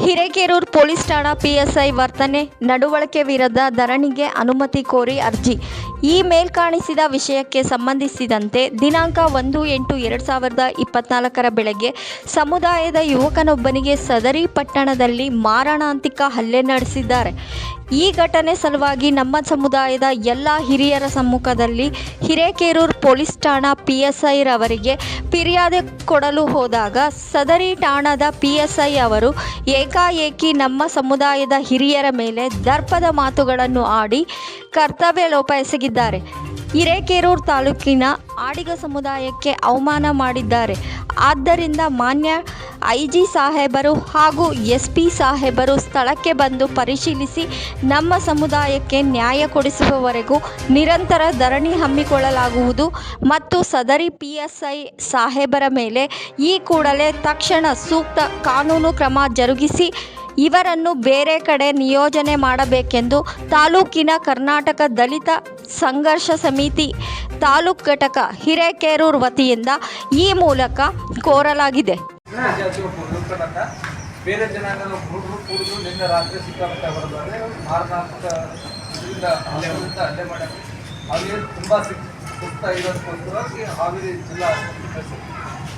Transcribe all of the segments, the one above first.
Hirekerur police ಠಾಣಾ PSI ವರ್ತನೆ, ನಡವಳಿಕೆ ವಿರುದ್ಧ ಧರಣಿಗೆ ಅನುಮತಿ ಕೋರಿ ಅರ್ಜಿ. ಈ ಮೇಲ್ಕಾಣಿಸಿದ ವಿಷಯಕ್ಕೆ ಸಂಬಂಧಿಸಿದಂತೆ ದಿನಾಂಕ ಒಂದು ಎಂಟು ಎರಡು ಸಾವಿರದ ಇಪ್ಪತ್ನಾಲ್ಕರ ಬೆಳಗ್ಗೆ ಸಮುದಾಯದ ಯುವಕನೊಬ್ಬನಿಗೆ ಸದರಿ ಪಟ್ಟಣದಲ್ಲಿ ಮಾರಣಾಂತಿಕ ಹಲ್ಲೆ ನಡೆಸಿದ್ದಾರೆ. ಈ ಘಟನೆ ಸಲುವಾಗಿ ನಮ್ಮ ಸಮುದಾಯದ ಎಲ್ಲ ಹಿರಿಯರ ಸಮ್ಮುಖದಲ್ಲಿ ಹಿರೇಕೆರೂರು ಪೊಲೀಸ್ ಠಾಣಾ ಪಿಎಸ್ಐ ರವರಿಗೆ ಫಿರ್ಯಾದಿ ಕೊಡಲು ಹೋದಾಗ ಸದರಿ ಠಾಣದ ಪಿಎಸ್ಐ ಅವರು, ಏಕಾಏಕಿ ನಮ್ಮ ಸಮುದಾಯದ ಹಿರಿಯರ ಮೇಲೆ ದರ್ಪದ ಮಾತುಗಳನ್ನು ಆಡಿ ಕರ್ತವ್ಯ ಲೋಪ ಎಸಗಿದ್ದಾರೆ ಹಿರೇಕೆರೂರು ತಾಲೂಕಿನ ಆಡಿಗ ಸಮುದಾಯಕ್ಕೆ ಅವಮಾನ ಮಾಡಿದ್ದಾರೆ. ಆದ್ದರಿಂದ ಮಾನ್ಯ ಐ ಜಿ ಸಾಹೇಬರು ಹಾಗೂ ಎಸ್ ಪಿ ಸಾಹೇಬರು ಸ್ಥಳಕ್ಕೆ ಬಂದು ಪರಿಶೀಲಿಸಿ ನಮ್ಮ ಸಮುದಾಯಕ್ಕೆ ನ್ಯಾಯ ಕೊಡಿಸುವವರೆಗೂ ನಿರಂತರ ಧರಣಿ ಹಮ್ಮಿಕೊಳ್ಳಲಾಗುವುದು ಮತ್ತು ಸದರಿ ಪಿ ಎಸ್ ಐ ಸಾಹೇಬರ ಮೇಲೆ ಈ ಕೂಡಲೇ ತಕ್ಷಣ ಸೂಕ್ತ ಕಾನೂನು ಕ್ರಮ ಜರುಗಿಸಿ ಇವರನ್ನು ಬೇರೆ ಕಡೆ ನಿಯೋಜನೆ ಮಾಡಬೇಕೆಂದು ತಾಲೂಕಿನ ಕರ್ನಾಟಕ ದಲಿತ ಸಂಘರ್ಷ ಸಮಿತಿ ತಾಲೂಕು ಘಟಕ ಹಿರೇಕೇರೂರು ವತಿಯಿಂದ ಈ ಮೂಲಕ ಕೋರಲಾಗಿದೆ. ಜಾತಿಯ ಹುಡುಕನಂತ ಬೇರೆ ಜನಾಂಗನ ಹುಡುಗರು ಕೂಡಿದ್ರು ನಿನ್ನೆ ರಾತ್ರಿ ಸಿಕ್ಕಾಪಟ್ಟೆ ಹೊರದ್ದಾರೆ ಮಾರಣಾಂತಿಕ ಇದರಿಂದ ಹಲ್ಲೆ ವಿರುದ್ಧ ಹಲ್ಲೆ ಮಾಡೋಕ್ಕೆ. ಅವ್ರಿಗೆ ತುಂಬ ಸಿಕ್ ಸುಸ್ತ ಇರೋದಕ್ಕೋಸ್ಕರ ಹಾವೇರಿ ಜಿಲ್ಲಾ.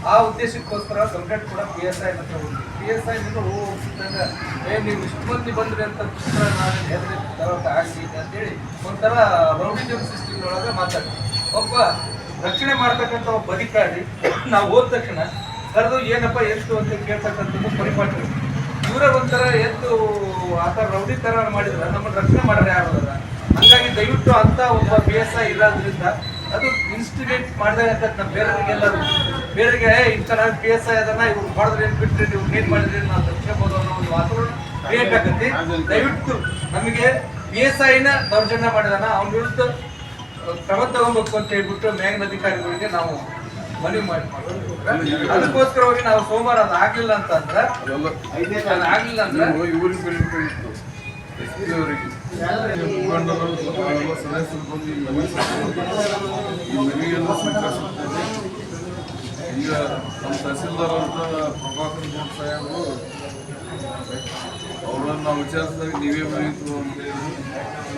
ಆ ಉದ್ದೇಶಕ್ಕೋಸ್ಕರ ಕಂಪ್ಲೇಂಟ್ ಕೂಡ ಪಿ ಎಸ್ ಐ ಹತ್ರ ಹೋಗಿ ಪಿ ಎಸ್ ಐ ನಿಂದ ಹೋಗ್ತಿದ್ದಾಗ ಏ ನೀವು ಇಷ್ಟು ಮಂದಿ ಬಂದ್ರಿ ಅಂತ ಚಿತ್ರ ನಾನು ಹೆದರಿ ತರೋಕೆ ಆಗಲಿ ಅಂತೇಳಿ ಒಂಥರ ರೌಡಿಜಮ್ ಸಿಸ್ಟಮ್ ಒಳಗೆ ಮಾತಾಡ್ತೀವಿ ಒಬ್ಬ ರಕ್ಷಣೆ ಮಾಡ್ತಕ್ಕಂಥ ಒಬ್ಬ ಅಧಿಕಾರಿ ನಾವು ಹೋದ ತಕ್ಷಣ ಕರೆದು ಏನಪ್ಪ ಎಷ್ಟು ಅಂತ ಕೇಳ್ತಕ್ಕಂಥದ್ದು ಪರಿಪಾಠ ಇವರ ಒಂಥರ ಎದ್ದು ಆ ಥರ ರೌಡಿ ಥರ ಮಾಡಿದ್ರೆ. ನಮ್ಮನ್ನು ರಕ್ಷಣೆ ಮಾಡೋರು ಯಾರು ಹಂಗಾಗಿ ದಯವಿಟ್ಟು ಅಂತ ಒಬ್ಬ ಬೇಸ ಇರೋದ್ರಿಂದ ಅದು ಇನ್ಸ್ಟಿಗೇಟ್ ಮಾಡಿದಾಗ ನಮ್ಮ ಬೇರೆಯವರಿಗೆಲ್ಲ ಬೇರೆಗೆ "ಏ, ಇಂಥ ಐ ಅದನ್ನ ಇವ್ರು ಮಾಡಿದ್ರೆ ಏನು ಬಿಟ್ಟರೆ ನೀವು ಏನು ಮಾಡಿದ್ರೆ ನಾವು ತಪ್ಪಿಸ್ಕೋಬೋದು ಅನ್ನೋ ಒಂದು ವಾತಾವರಣ ಕ್ರಿಯೇಟ್ ಆಗತ್ತೆ ದಯವಿಟ್ಟು ನಮಗೆ ಬಿ ಎಸ್ ಐನ ದೌರ್ಜನ್ಯ ಮಾಡಿದಾನ. ಅವನ ವಿರುದ್ಧ ಕ್ರಮ ತಗೊಬೇಕು ಅಂತ ಹೇಳ್ಬಿಟ್ಟು ಮೇಘನ ಅಧಿಕಾರಿಗಳಿಗೆ ನಾವು ಮನವಿ ಮಾಡಿ ಅದಕ್ಕೋಸ್ಕರವಾಗಿ ನಾವು ಸೋಮವಾರ ಅದು ಆಗ್ಲಿಲ್ಲ ಅಂತಂದ್ರೆ ಅದು ಆಗ್ಲಿಲ್ಲ ಅಂದ್ರೆ ಇವರಿಗೆ ಎಸ್ ಪಿ ಅವರಿಗೆ. ಮುಖಂಡರು ಎಲ್ಲ ಸದಸ್ಯರು ಬಂದು ಈ ಮನವಿ ಸಲ್ಲಿಸಿದ್ರು. ಈ ಮನವಿಯನ್ನು ಸ್ವೀಕರಿಸುತ್ತೇನೆ ಈಗ ನಮ್ಮ ತಹಸೀಲ್ದಾರ್ ಅಂತ ಪ್ರಭಾಕರ್ ಗೌಡ್ ಸಾಹೇಬರು ಅವರನ್ನು ನಾವು ವಿಚಾರಿಸಿದಾಗ ನೀವೇ ಬರೀತು ಅಂತ ಹೇಳಿ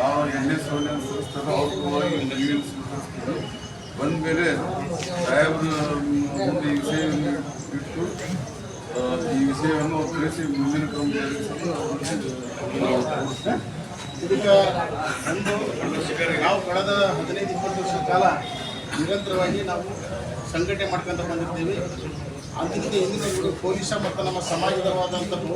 ನಾವು ಎಣ್ಣೆ ಸೌಲಭ್ಯ ಅನುಸರಿಸ್ತಾರೆ ಅವ್ರ ಪರವಾಗಿ ಮನವಿಯನ್ನು ಸ್ವೀಕರಿಸ್ತೀವಿ. ಬಂದ ಮೇಲೆ ಸಾಹೇಬರು ಮುಂದೆ ಈ ವಿಷಯವನ್ನು ಇಟ್ಟು ಈ ವಿಷಯವನ್ನು ತಿಳಿಸಿ ಮುಂದಿನ ಕ್ರಮ. ಇದಕ್ಕೆ ನಾವು ಕಳೆದ ಹದಿನೈದು, ಇಪ್ಪತ್ತು ವರ್ಷದ ಕಾಲ ನಿರಂತರವಾಗಿ ನಾವು ಸಂಘಟನೆ ಮಾಡ್ಕೊಂತ ಬಂದಿರ್ತೀವಿ ಅದಕ್ಕೆ ಹಿಂದಿನ ಪೊಲೀಸ ಮತ್ತು ನಮ್ಮ ಸಮಾಜದವಾದಂಥ